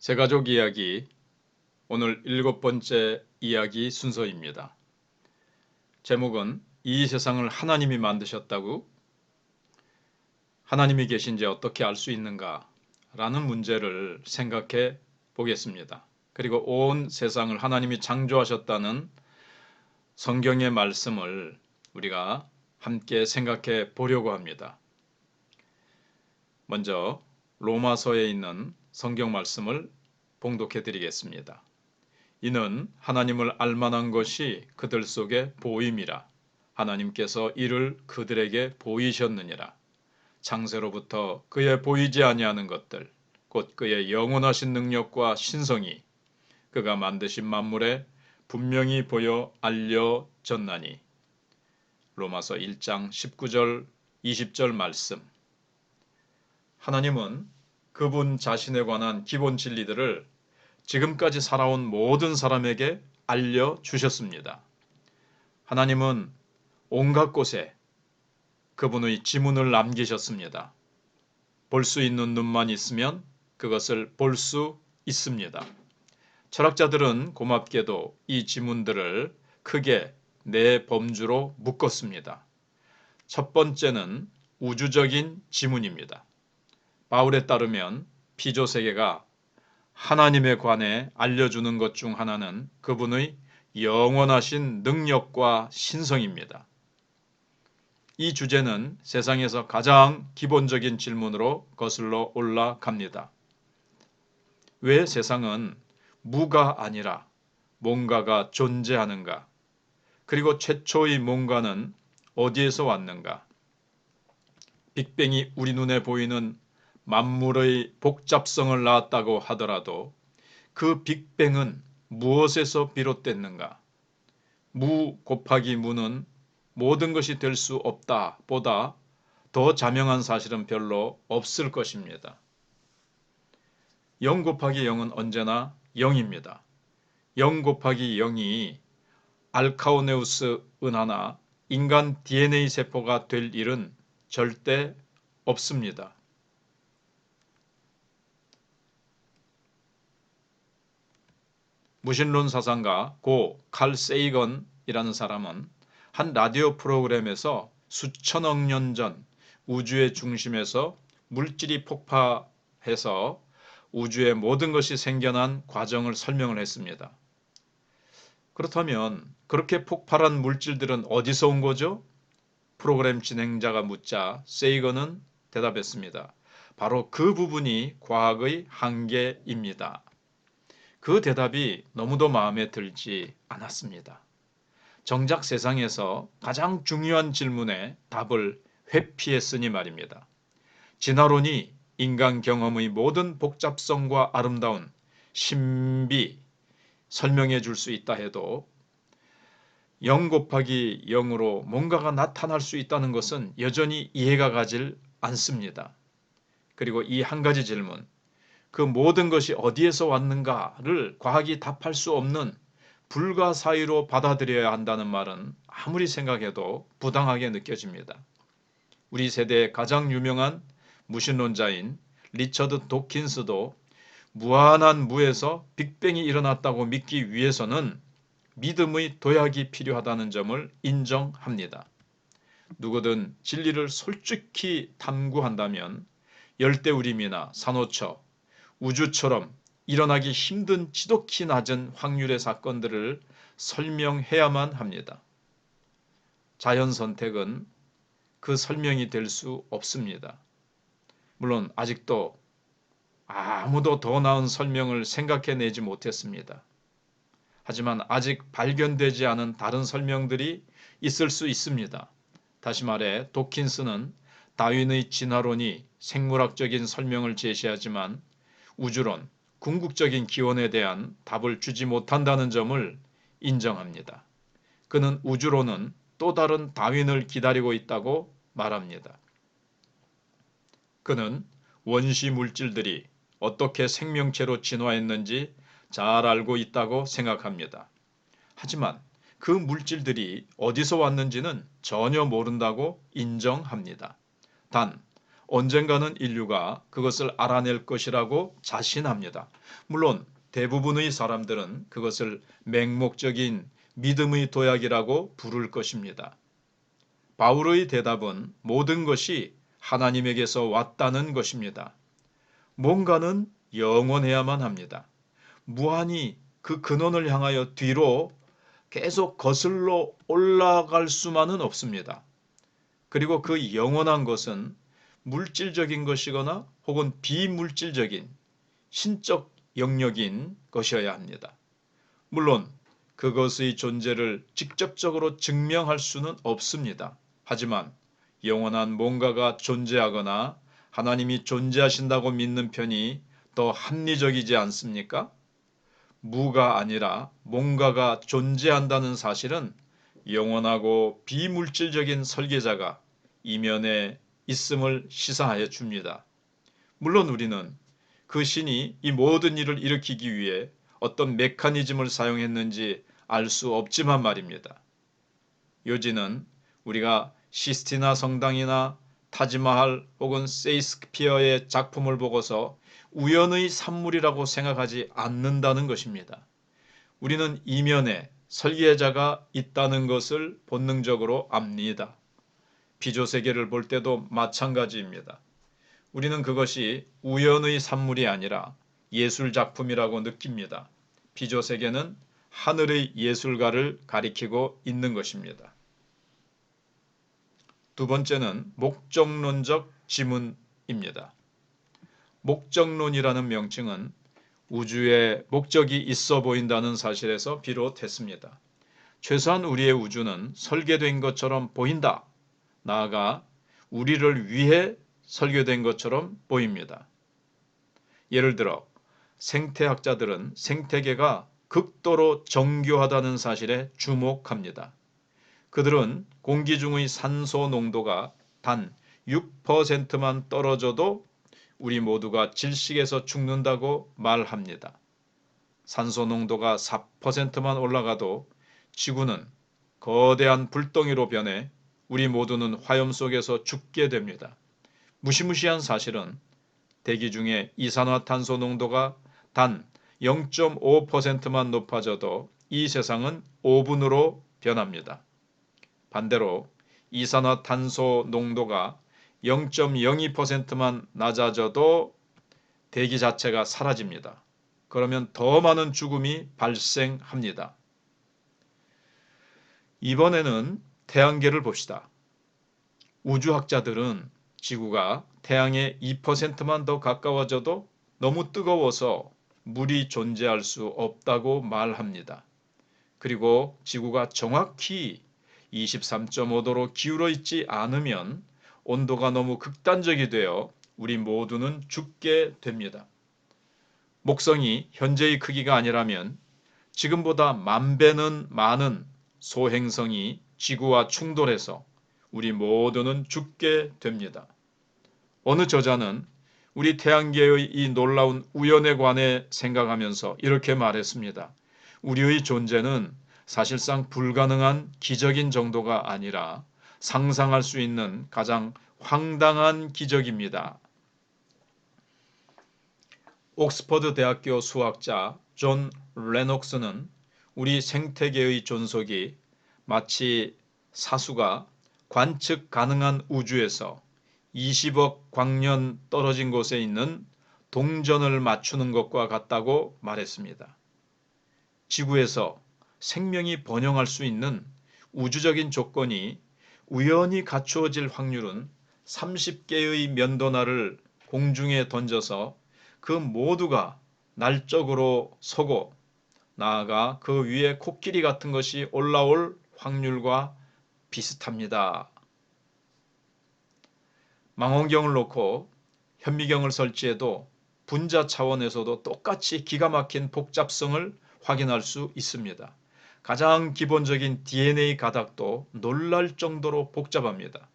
새가족 이야기 오늘 일곱 번째 이야기 순서입니다. 제목은 이 세상을 하나님이 만드셨다고? 하나님이 계신지 어떻게 알 수 있는가? 라는 문제를 생각해 보겠습니다. 그리고 온 세상을 하나님이 창조하셨다는 성경의 말씀을 우리가 함께 생각해 보려고 합니다. 먼저 로마서에 있는 성경 말씀을 봉독해 드리겠습니다. 이는 하나님을 알만한 것이 그들 속에 보임이라. 하나님께서 이를 그들에게 보이셨느니라. 창세로부터 그의 보이지 아니하는 것들, 곧 그의 영원하신 능력과 신성이 그가 만드신 만물에 분명히 보여 알려졌나니. 로마서 1장 19절 20절 말씀. 하나님은 그분 자신에 관한 기본 진리들을 지금까지 살아온 모든 사람에게 알려주셨습니다. 하나님은 온갖 곳에 그분의 지문을 남기셨습니다. 볼 수 있는 눈만 있으면 그것을 볼 수 있습니다. 철학자들은 고맙게도 이 지문들을 크게 네 범주로 묶었습니다. 첫 번째는 우주적인 지문입니다. 바울에 따르면 피조 세계가 하나님에 관해 알려주는 것 중 하나는 그분의 영원하신 능력과 신성입니다. 이 주제는 세상에서 가장 기본적인 질문으로 거슬러 올라갑니다. 왜 세상은 무가 아니라 뭔가가 존재하는가? 그리고 최초의 뭔가는 어디에서 왔는가? 빅뱅이 우리 눈에 보이는 만물의 복잡성을 낳았다고 하더라도 그 빅뱅은 무엇에서 비롯됐는가? 무 곱하기 무는 모든 것이 될 수 없다 보다 더 자명한 사실은 별로 없을 것입니다. 0 곱하기 0은 언제나 0입니다. 0 곱하기 0이 알카오네우스 은하나 인간 DNA 세포가 될 일은 절대 없습니다. 무신론 사상가 고 칼 세이건이라는 사람은 한 라디오 프로그램에서 수천억 년 전 우주의 중심에서 물질이 폭파해서 우주의 모든 것이 생겨난 과정을 설명을 했습니다. 그렇다면 그렇게 폭발한 물질들은 어디서 온 거죠? 프로그램 진행자가 묻자 세이건은 대답했습니다. 바로 그 부분이 과학의 한계입니다. 그 대답이 너무도 마음에 들지 않았습니다. 정작 세상에서 가장 중요한 질문에 답을 회피했으니 말입니다. 진화론이 인간 경험의 모든 복잡성과 아름다운 신비 설명해 줄 수 있다 해도 0 곱하기 0으로 뭔가가 나타날 수 있다는 것은 여전히 이해가 가질 않습니다. 그리고 이 한 가지 질문, 그 모든 것이 어디에서 왔는가를 과학이 답할 수 없는 불가사의로 받아들여야 한다는 말은 아무리 생각해도 부당하게 느껴집니다. 우리 세대의 가장 유명한 무신론자인 리처드 도킨스도 무한한 무에서 빅뱅이 일어났다고 믿기 위해서는 믿음의 도약이 필요하다는 점을 인정합니다. 누구든 진리를 솔직히 탐구한다면 열대우림이나 산호처, 우주처럼 일어나기 힘든 지독히 낮은 확률의 사건들을 설명해야만 합니다. 자연 선택은 그 설명이 될 수 없습니다. 물론 아직도 아무도 더 나은 설명을 생각해내지 못했습니다. 하지만 아직 발견되지 않은 다른 설명들이 있을 수 있습니다. 다시 말해 도킨스는 다윈의 진화론이 생물학적인 설명을 제시하지만 우주론, 궁극적인 기원에 대한 답을 주지 못한다는 점을 인정합니다. 그는 우주론은 또 다른 다윈을 기다리고 있다고 말합니다. 그는 원시 물질들이 어떻게 생명체로 진화했는지 잘 알고 있다고 생각합니다. 하지만 그 물질들이 어디서 왔는지는 전혀 모른다고 인정합니다. 단 언젠가는 인류가 그것을 알아낼 것이라고 자신합니다. 물론 대부분의 사람들은 그것을 맹목적인 믿음의 도약이라고 부를 것입니다. 바울의 대답은 모든 것이 하나님에게서 왔다는 것입니다. 뭔가는 영원해야만 합니다. 무한히 그 근원을 향하여 뒤로 계속 거슬러 올라갈 수만은 없습니다. 그리고 그 영원한 것은 물질적인 것이거나 혹은 비물질적인 신적 영역인 것이어야 합니다. 물론 그것의 존재를 직접적으로 증명할 수는 없습니다. 하지만 영원한 뭔가가 존재하거나 하나님이 존재하신다고 믿는 편이 더 합리적이지 않습니까? 무가 아니라 뭔가가 존재한다는 사실은 영원하고 비물질적인 설계자가 이면에 있음을 시사하여 줍니다. 물론 우리는 그 신이 이 모든 일을 일으키기 위해 어떤 메커니즘을 사용했는지 알 수 없지만 말입니다. 요지는 우리가 시스티나 성당이나 타지마할 혹은 세이스피어의 작품을 보고서 우연의 산물이라고 생각하지 않는다는 것입니다. 우리는 이면에 설계자가 있다는 것을 본능적으로 압니다. 비조 세계를 볼 때도 마찬가지입니다. 우리는 그것이 우연의 산물이 아니라 예술 작품이라고 느낍니다. 비조 세계는 하늘의 예술가를 가리키고 있는 것입니다. 두 번째는 목적론적 지문입니다. 목적론이라는 명칭은 우주에 목적이 있어 보인다는 사실에서 비롯했습니다. 최소한 우리의 우주는 설계된 것처럼 보인다. 나아가 우리를 위해 설계된 것처럼 보입니다. 예를 들어 생태학자들은 생태계가 극도로 정교하다는 사실에 주목합니다. 그들은 공기 중의 산소 농도가 단 6%만 떨어져도 우리 모두가 질식에서 죽는다고 말합니다. 산소 농도가 4%만 올라가도 지구는 거대한 불덩이로 변해 우리 모두는 화염 속에서 죽게 됩니다. 무시무시한 사실은 대기 중에 이산화탄소 농도가 단 0.5%만 높아져도 이 세상은 5분으로 변합니다. 반대로 이산화탄소 농도가 0.02%만 낮아져도 대기 자체가 사라집니다. 그러면 더 많은 죽음이 발생합니다. 이번에는 태양계를 봅시다. 우주학자들은 지구가 태양에 2%만 더 가까워져도 너무 뜨거워서 물이 존재할 수 없다고 말합니다. 그리고 지구가 정확히 23.5도로 기울어 있지 않으면 온도가 너무 극단적이 되어 우리 모두는 죽게 됩니다. 목성이 현재의 크기가 아니라면 지금보다 만 배는 많은 소행성이 지구와 충돌해서 우리 모두는 죽게 됩니다. 어느 저자는 우리 태양계의 이 놀라운 우연에 관해 생각하면서 이렇게 말했습니다. 우리의 존재는 사실상 불가능한 기적인 정도가 아니라 상상할 수 있는 가장 황당한 기적입니다. 옥스퍼드 대학교 수학자 존 레녹스는 우리 생태계의 존속이 마치 사수가 관측 가능한 우주에서 20억 광년 떨어진 곳에 있는 동전을 맞추는 것과 같다고 말했습니다. 지구에서 생명이 번영할 수 있는 우주적인 조건이 우연히 갖추어질 확률은 30개의 면도날을 공중에 던져서 그 모두가 날적으로 서고 나아가 그 위에 코끼리 같은 것이 올라올 확률과 비슷합니다. 망원경을 놓고 현미경을 설치해도 분자 차원에서도 똑같이 기가 막힌 복잡성을 확인할 수 있습니다. 가장 기본적인 DNA 가닥도 놀랄 정도로 복잡합니다.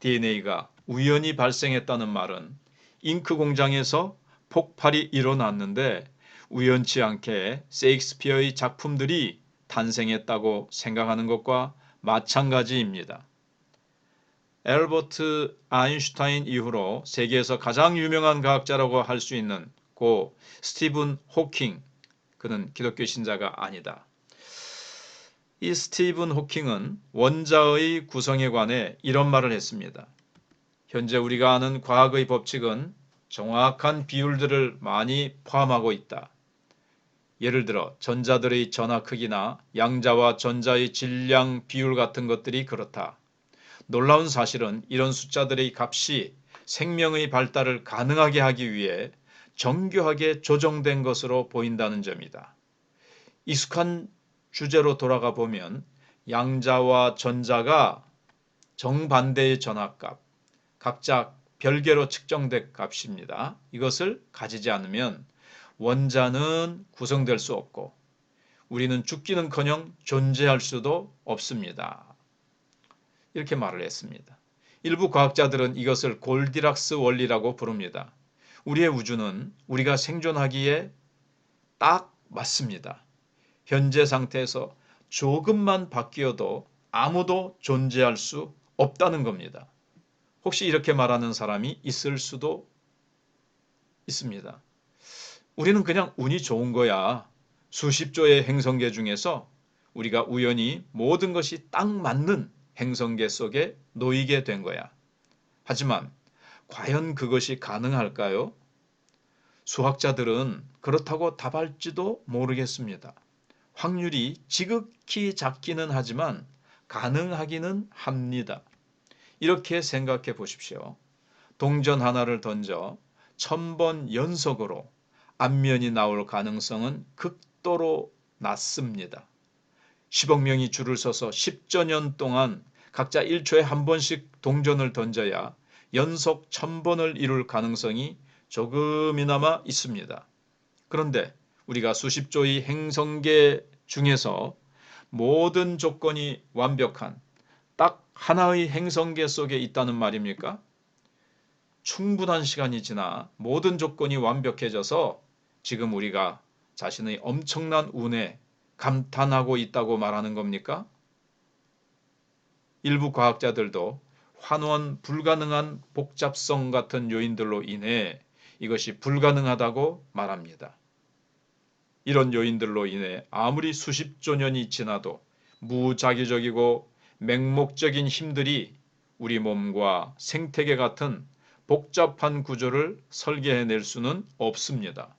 DNA가 우연히 발생했다는 말은 잉크 공장에서 폭발이 일어났는데 우연치 않게 세익스피어의 작품들이 탄생했다고 생각하는 것과 마찬가지입니다. 엘버트 아인슈타인 이후로 세계에서 가장 유명한 과학자라고 할 수 있는 고 스티븐 호킹 그는 기독교 신자가 아니다. 이 스티븐 호킹은 원자의 구성에 관해 이런 말을 했습니다. 현재 우리가 아는 과학의 법칙은 정확한 비율들을 많이 포함하고 있다. 예를 들어 전자들의 전하 크기나 양자와 전자의 질량 비율 같은 것들이 그렇다. 놀라운 사실은 이런 숫자들의 값이 생명의 발달을 가능하게 하기 위해 정교하게 조정된 것으로 보인다는 점이다. 익숙한 주제로 돌아가 보면 양자와 전자가 정반대의 전압값, 각자 별개로 측정된 값입니다. 이것을 가지지 않으면 원자는 구성될 수 없고 우리는 죽기는커녕 존재할 수도 없습니다. 이렇게 말을 했습니다. 일부 과학자들은 이것을 골디락스 원리라고 부릅니다. 우리의 우주는 우리가 생존하기에 딱 맞습니다. 현재 상태에서 조금만 바뀌어도 아무도 존재할 수 없다는 겁니다. 혹시 이렇게 말하는 사람이 있을 수도 있습니다. 우리는 그냥 운이 좋은 거야. 수십 조의 행성계 중에서 우리가 우연히 모든 것이 딱 맞는 행성계 속에 놓이게 된 거야. 하지만 과연 그것이 가능할까요? 수학자들은 그렇다고 답할지도 모르겠습니다. 확률이 지극히 작기는 하지만 가능하기는 합니다. 이렇게 생각해 보십시오. 동전 하나를 던져 천번 연속으로 앞면이 나올 가능성은 극도로 낮습니다. 10억 명이 줄을 서서 10조 년 동안 각자 1초에 한 번씩 동전을 던져야 연속 1000번을 이룰 가능성이 조금이나마 있습니다. 그런데 우리가 수십 조의 행성계 중에서 모든 조건이 완벽한 딱 하나의 행성계 속에 있다는 말입니까? 충분한 시간이 지나 모든 조건이 완벽해져서 지금 우리가 자신의 엄청난 운에 감탄하고 있다고 말하는 겁니까? 일부 과학자들도 환원 불가능한 복잡성 같은 요인들로 인해 이것이 불가능하다고 말합니다. 이런 요인들로 인해 아무리 수십조 년이 지나도 무자기적이고 맹목적인 힘들이 우리 몸과 생태계 같은 복잡한 구조를 설계해낼 수는 없습니다.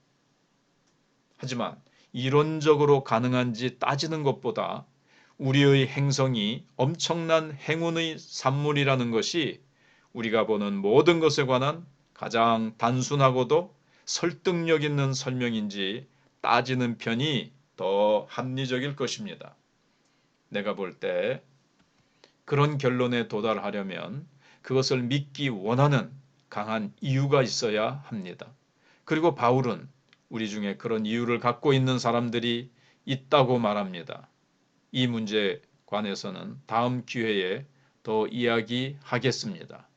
하지만 이론적으로 가능한지 따지는 것보다 우리의 행성이 엄청난 행운의 산물이라는 것이 우리가 보는 모든 것에 관한 가장 단순하고도 설득력 있는 설명인지 따지는 편이 더 합리적일 것입니다. 내가 볼 때 그런 결론에 도달하려면 그것을 믿기 원하는 강한 이유가 있어야 합니다. 그리고 바울은 우리 중에 그런 이유를 갖고 있는 사람들이 있다고 말합니다. 이 문제에 관해서는 다음 기회에 더 이야기하겠습니다.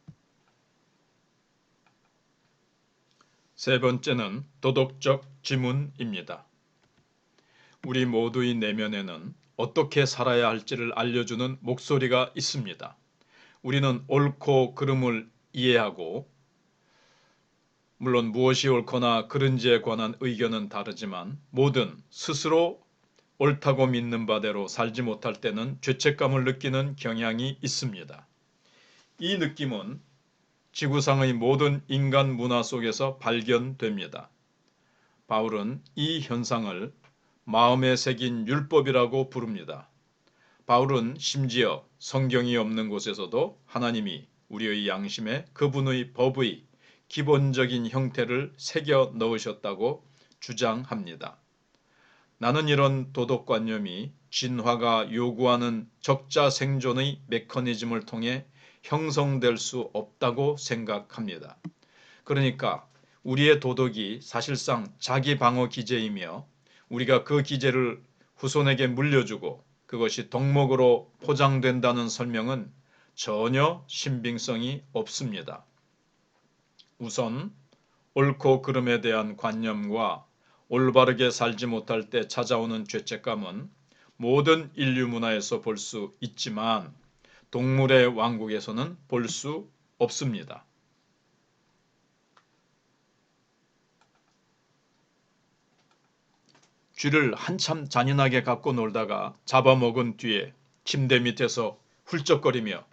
세 번째는 도덕적 지문입니다. 우리 모두의 내면에는 어떻게 살아야 할지를 알려주는 목소리가 있습니다. 우리는 옳고 그름을 이해하고 물론 무엇이 옳거나 그른지에 관한 의견은 다르지만 모든 스스로 옳다고 믿는 바대로 살지 못할 때는 죄책감을 느끼는 경향이 있습니다. 이 느낌은 지구상의 모든 인간 문화 속에서 발견됩니다. 바울은 이 현상을 마음에 새긴 율법이라고 부릅니다. 바울은 심지어 성경이 없는 곳에서도 하나님이 우리의 양심에 그분의 법의 기본적인 형태를 새겨 넣으셨다고 주장합니다. 나는 이런 도덕관념이 진화가 요구하는 적자 생존의 메커니즘을 통해 형성될 수 없다고 생각합니다. 그러니까 우리의 도덕이 사실상 자기 방어 기제이며 우리가 그 기제를 후손에게 물려주고 그것이 덕목으로 포장된다는 설명은 전혀 신빙성이 없습니다. 우선 옳고 그름에 대한 관념과 올바르게 살지 못할 때 찾아오는 죄책감은 모든 인류 문화에서 볼 수 있지만 동물의 왕국에서는 볼 수 없습니다. 쥐를 한참 잔인하게 갖고 놀다가 잡아먹은 뒤에 침대 밑에서 훌쩍거리며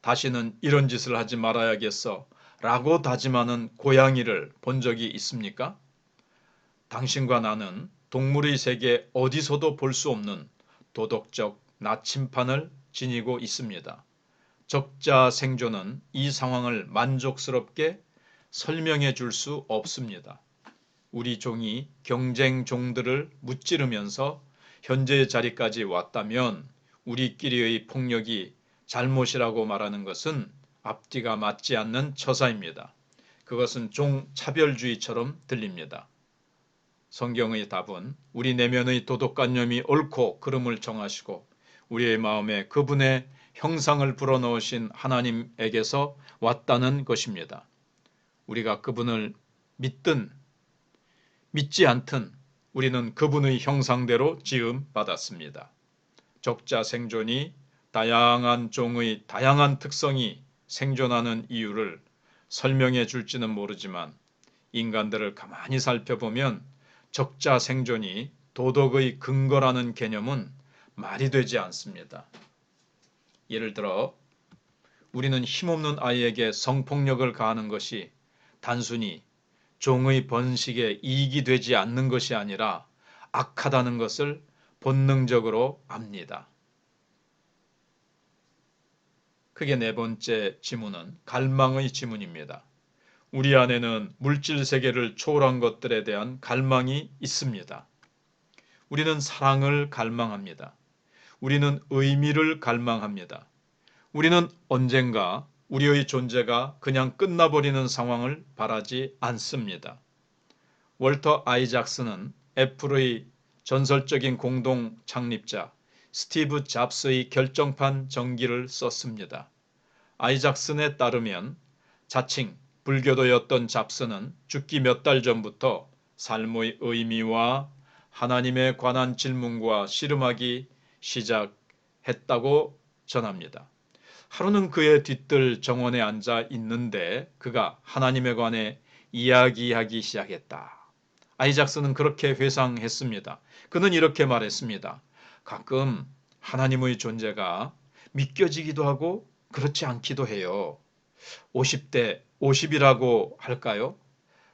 다시는 이런 짓을 하지 말아야겠어 라고 다짐하는 고양이를 본 적이 있습니까? 당신과 나는 동물의 세계 어디서도 볼 수 없는 도덕적 나침판을 지니고 있습니다. 적자 생존은 이 상황을 만족스럽게 설명해 줄 수 없습니다. 우리 종이 경쟁 종들을 무찌르면서 현재의 자리까지 왔다면 우리끼리의 폭력이 잘못이라고 말하는 것은 앞뒤가 맞지 않는 처사입니다. 그것은 종 차별주의처럼 들립니다. 성경의 답은 우리 내면의 도덕관념이 옳고 그름을 정하시고 우리의 마음에 그분의 형상을 불어넣으신 하나님에게서 왔다는 것입니다. 우리가 그분을 믿든 믿지 않든 우리는 그분의 형상대로 지음 받았습니다. 적자 생존이 다양한 종의 다양한 특성이 생존하는 이유를 설명해 줄지는 모르지만 인간들을 가만히 살펴보면 적자 생존이 도덕의 근거라는 개념은 말이 되지 않습니다. 예를 들어 우리는 힘없는 아이에게 성폭력을 가하는 것이 단순히 종의 번식에 이익이 되지 않는 것이 아니라 악하다는 것을 본능적으로 압니다. 크게 네 번째 지문은 갈망의 지문입니다. 우리 안에는 물질 세계를 초월한 것들에 대한 갈망이 있습니다. 우리는 사랑을 갈망합니다. 우리는 의미를 갈망합니다. 우리는 언젠가 우리의 존재가 그냥 끝나버리는 상황을 바라지 않습니다. 월터 아이작스는 애플의 전설적인 공동 창립자 스티브 잡스의 결정판 전기를 썼습니다. 아이작슨에 따르면 자칭 불교도였던 잡스는 죽기 몇 달 전부터 삶의 의미와 하나님에 관한 질문과 씨름하기 시작했다고 전합니다. 하루는 그의 뒤뜰 정원에 앉아 있는데 그가 하나님에 관해 이야기하기 시작했다. 아이작스는 그렇게 회상했습니다. 그는 이렇게 말했습니다. 가끔 하나님의 존재가 믿겨지기도 하고 그렇지 않기도 해요. 50대 50이라고 할까요?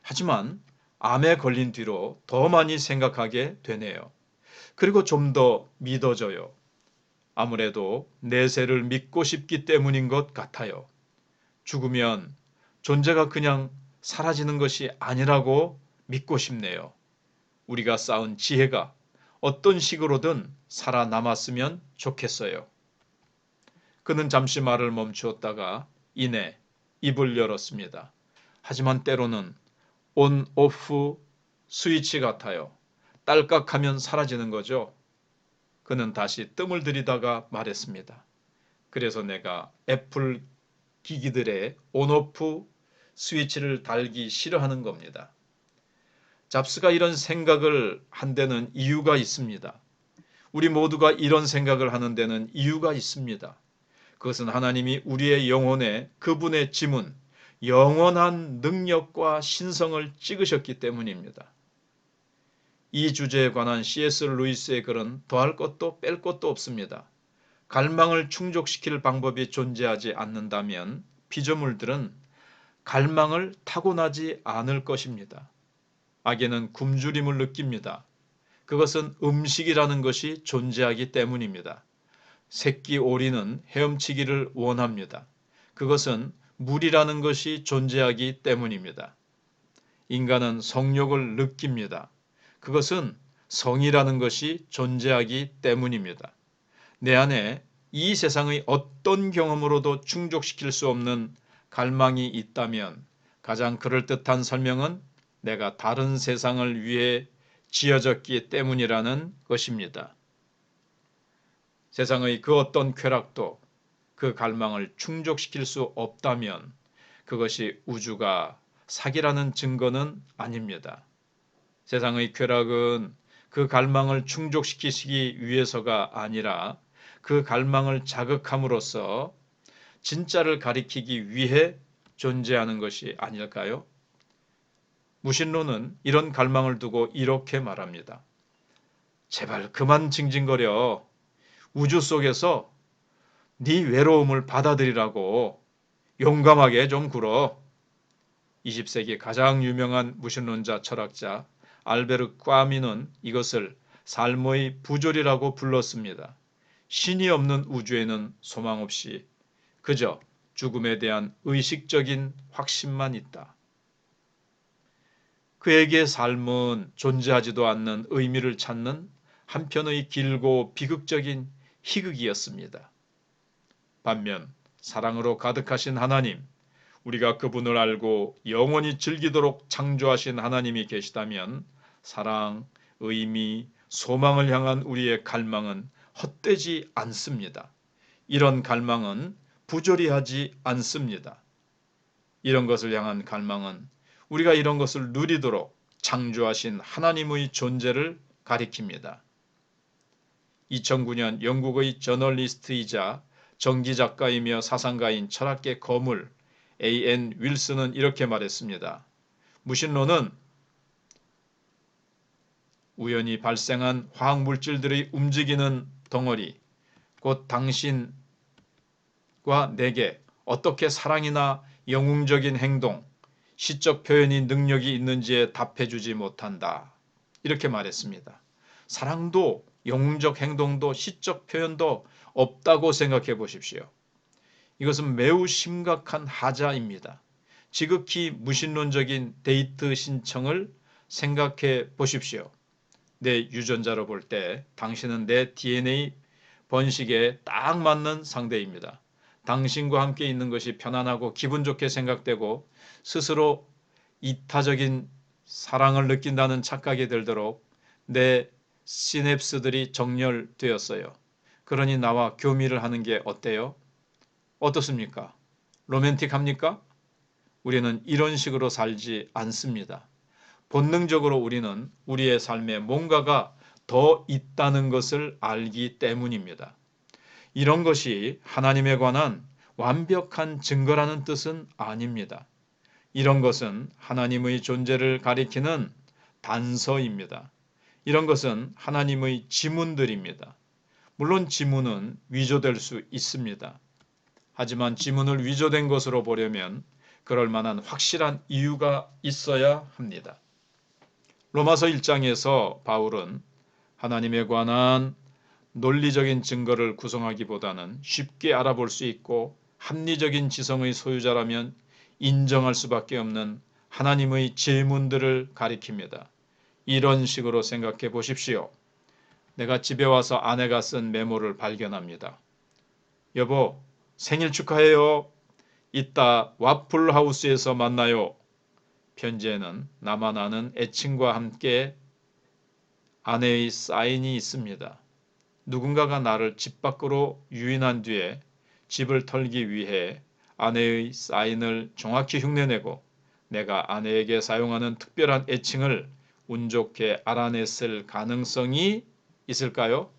하지만 암에 걸린 뒤로 더 많이 생각하게 되네요. 그리고 좀 더 믿어져요. 아무래도 내세를 믿고 싶기 때문인 것 같아요. 죽으면 존재가 그냥 사라지는 것이 아니라고 믿고 싶네요. 우리가 쌓은 지혜가 어떤 식으로든 살아남았으면 좋겠어요. 그는 잠시 말을 멈추었다가 이내 입을 열었습니다. 하지만 때로는 온 오프 스위치 같아요. 딸깍하면 사라지는 거죠. 그는 다시 뜸을 들이다가 말했습니다. 그래서 내가 애플 기기들의 온오프 스위치를 달기 싫어하는 겁니다. 잡스가 이런 생각을 한 데는 이유가 있습니다. 우리 모두가 이런 생각을 하는 데는 이유가 있습니다. 그것은 하나님이 우리의 영혼에 그분의 지문, 영원한 능력과 신성을 찍으셨기 때문입니다. 이 주제에 관한 C.S. 루이스의 글은 더할 것도 뺄 것도 없습니다. 갈망을 충족시킬 방법이 존재하지 않는다면 피조물들은 갈망을 타고나지 않을 것입니다. 악에는 굶주림을 느낍니다. 그것은 음식이라는 것이 존재하기 때문입니다. 새끼 오리는 헤엄치기를 원합니다. 그것은 물이라는 것이 존재하기 때문입니다. 인간은 성욕을 느낍니다. 그것은 성이라는 것이 존재하기 때문입니다. 내 안에 이 세상의 어떤 경험으로도 충족시킬 수 없는 갈망이 있다면 가장 그럴듯한 설명은 내가 다른 세상을 위해 지어졌기 때문이라는 것입니다. 세상의 그 어떤 쾌락도 그 갈망을 충족시킬 수 없다면 그것이 우주가 사기라는 증거는 아닙니다. 세상의 쾌락은 그 갈망을 충족시키시기 위해서가 아니라 그 갈망을 자극함으로써 진짜를 가리키기 위해 존재하는 것이 아닐까요? 무신론은 이런 갈망을 두고 이렇게 말합니다. 제발 그만 징징거려. 우주 속에서 네 외로움을 받아들이라고 용감하게 좀 굴어. 20세기 가장 유명한 무신론자 철학자 알베르 꽈미는 이것을 삶의 부조리라고 불렀습니다. 신이 없는 우주에는 소망 없이 그저 죽음에 대한 의식적인 확신만 있다. 그에게 삶은 존재하지도 않는 의미를 찾는 한편의 길고 비극적인 희극이었습니다. 반면 사랑으로 가득하신 하나님, 우리가 그분을 알고 영원히 즐기도록 창조하신 하나님이 계시다면 사랑, 의미, 소망을 향한 우리의 갈망은 헛되지 않습니다. 이런 갈망은 부조리하지 않습니다. 이런 것을 향한 갈망은 우리가 이런 것을 누리도록 창조하신 하나님의 존재를 가리킵니다. 2009년 영국의 저널리스트이자 정기작가이며 사상가인 철학계 거물 A.N. 윌슨은 이렇게 말했습니다. 무신론은 우연히 발생한 화학물질들의 움직이는 덩어리, 곧 당신과 내게 어떻게 사랑이나 영웅적인 행동, 시적 표현이 능력이 있는지에 답해주지 못한다. 이렇게 말했습니다. 사랑도 영웅적 행동도 시적 표현도 없다고 생각해 보십시오. 이것은 매우 심각한 하자입니다. 지극히 무신론적인 데이트 신청을 생각해 보십시오. 내 유전자로 볼 때 당신은 내 DNA 번식에 딱 맞는 상대입니다. 당신과 함께 있는 것이 편안하고 기분 좋게 생각되고 스스로 이타적인 사랑을 느낀다는 착각이 들도록 내 시냅스들이 정렬되었어요. 그러니 나와 교미를 하는 게 어때요? 어떻습니까? 로맨틱합니까? 우리는 이런 식으로 살지 않습니다. 본능적으로 우리는 우리의 삶에 뭔가가 더 있다는 것을 알기 때문입니다. 이런 것이 하나님에 관한 완벽한 증거라는 뜻은 아닙니다. 이런 것은 하나님의 존재를 가리키는 단서입니다. 이런 것은 하나님의 지문들입니다. 물론 지문은 위조될 수 있습니다. 하지만 지문을 위조된 것으로 보려면 그럴 만한 확실한 이유가 있어야 합니다. 로마서 1장에서 바울은 하나님에 관한 논리적인 증거를 구성하기보다는 쉽게 알아볼 수 있고 합리적인 지성의 소유자라면 인정할 수밖에 없는 하나님의 질문들을 가리킵니다. 이런 식으로 생각해 보십시오. 내가 집에 와서 아내가 쓴 메모를 발견합니다. 여보, 생일 축하해요. 이따 와플 하우스에서 만나요. 편지에는 나만 아는 애칭과 함께 아내의 사인이 있습니다. 누군가가 나를 집 밖으로 유인한 뒤에 집을 털기 위해 아내의 사인을 정확히 흉내내고 내가 아내에게 사용하는 특별한 애칭을 운 좋게 알아냈을 가능성이 있을까요?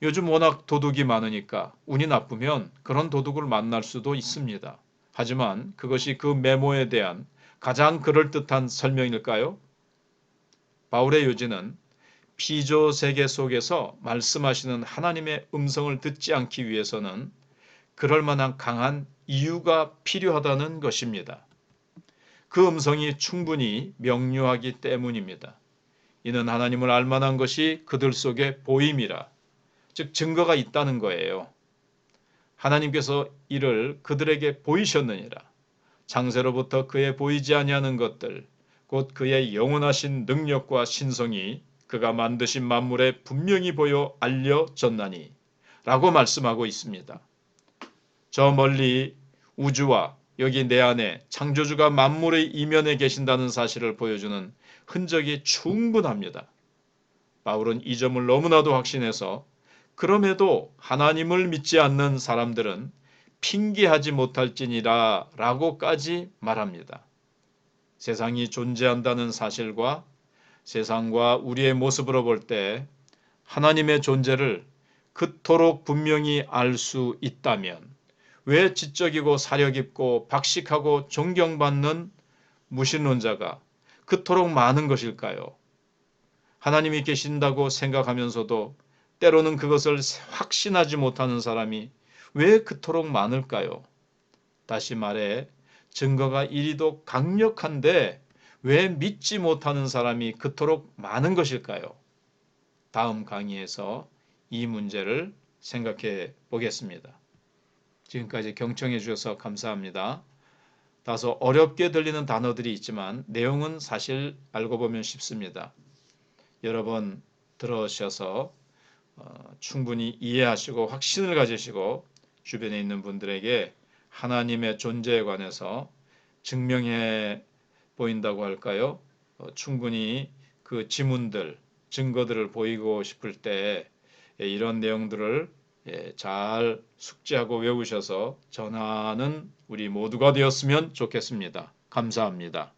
요즘 워낙 도둑이 많으니까 운이 나쁘면 그런 도둑을 만날 수도 있습니다. 하지만 그것이 그 메모에 대한 가장 그럴듯한 설명일까요? 바울의 요지는 피조 세계 속에서 말씀하시는 하나님의 음성을 듣지 않기 위해서는 그럴 만한 강한 이유가 필요하다는 것입니다. 그 음성이 충분히 명료하기 때문입니다. 이는 하나님을 알만한 것이 그들 속에 보임이라, 즉 증거가 있다는 거예요. 하나님께서 이를 그들에게 보이셨느니라. 창세로부터 그의 보이지 아니하는 것들, 곧 그의 영원하신 능력과 신성이 그가 만드신 만물에 분명히 보여 알려졌나니 라고 말씀하고 있습니다. 저 멀리 우주와 여기 내 안에 창조주가 만물의 이면에 계신다는 사실을 보여주는 흔적이 충분합니다. 바울은 이 점을 너무나도 확신해서 그럼에도 하나님을 믿지 않는 사람들은 핑계하지 못할지니라 라고까지 말합니다. 세상이 존재한다는 사실과 세상과 우리의 모습으로 볼 때 하나님의 존재를 그토록 분명히 알 수 있다면 왜 지적이고 사려 깊고 박식하고 존경받는 무신론자가 그토록 많은 것일까요? 하나님이 계신다고 생각하면서도 때로는 그것을 확신하지 못하는 사람이 왜 그토록 많을까요? 다시 말해 증거가 이리도 강력한데 왜 믿지 못하는 사람이 그토록 많은 것일까요? 다음 강의에서 이 문제를 생각해 보겠습니다. 지금까지 경청해 주셔서 감사합니다. 다소 어렵게 들리는 단어들이 있지만 내용은 사실 알고 보면 쉽습니다. 여러 번 들으셔서 어, 충분히 이해하시고 확신을 가지시고 주변에 있는 분들에게 하나님의 존재에 관해서 증명해 보인다고 할까요? 어, 충분히 그 지문들, 증거들을 보이고 싶을 때 예, 이런 내용들을 예, 잘 숙지하고 외우셔서 전하는 우리 모두가 되었으면 좋겠습니다. 감사합니다.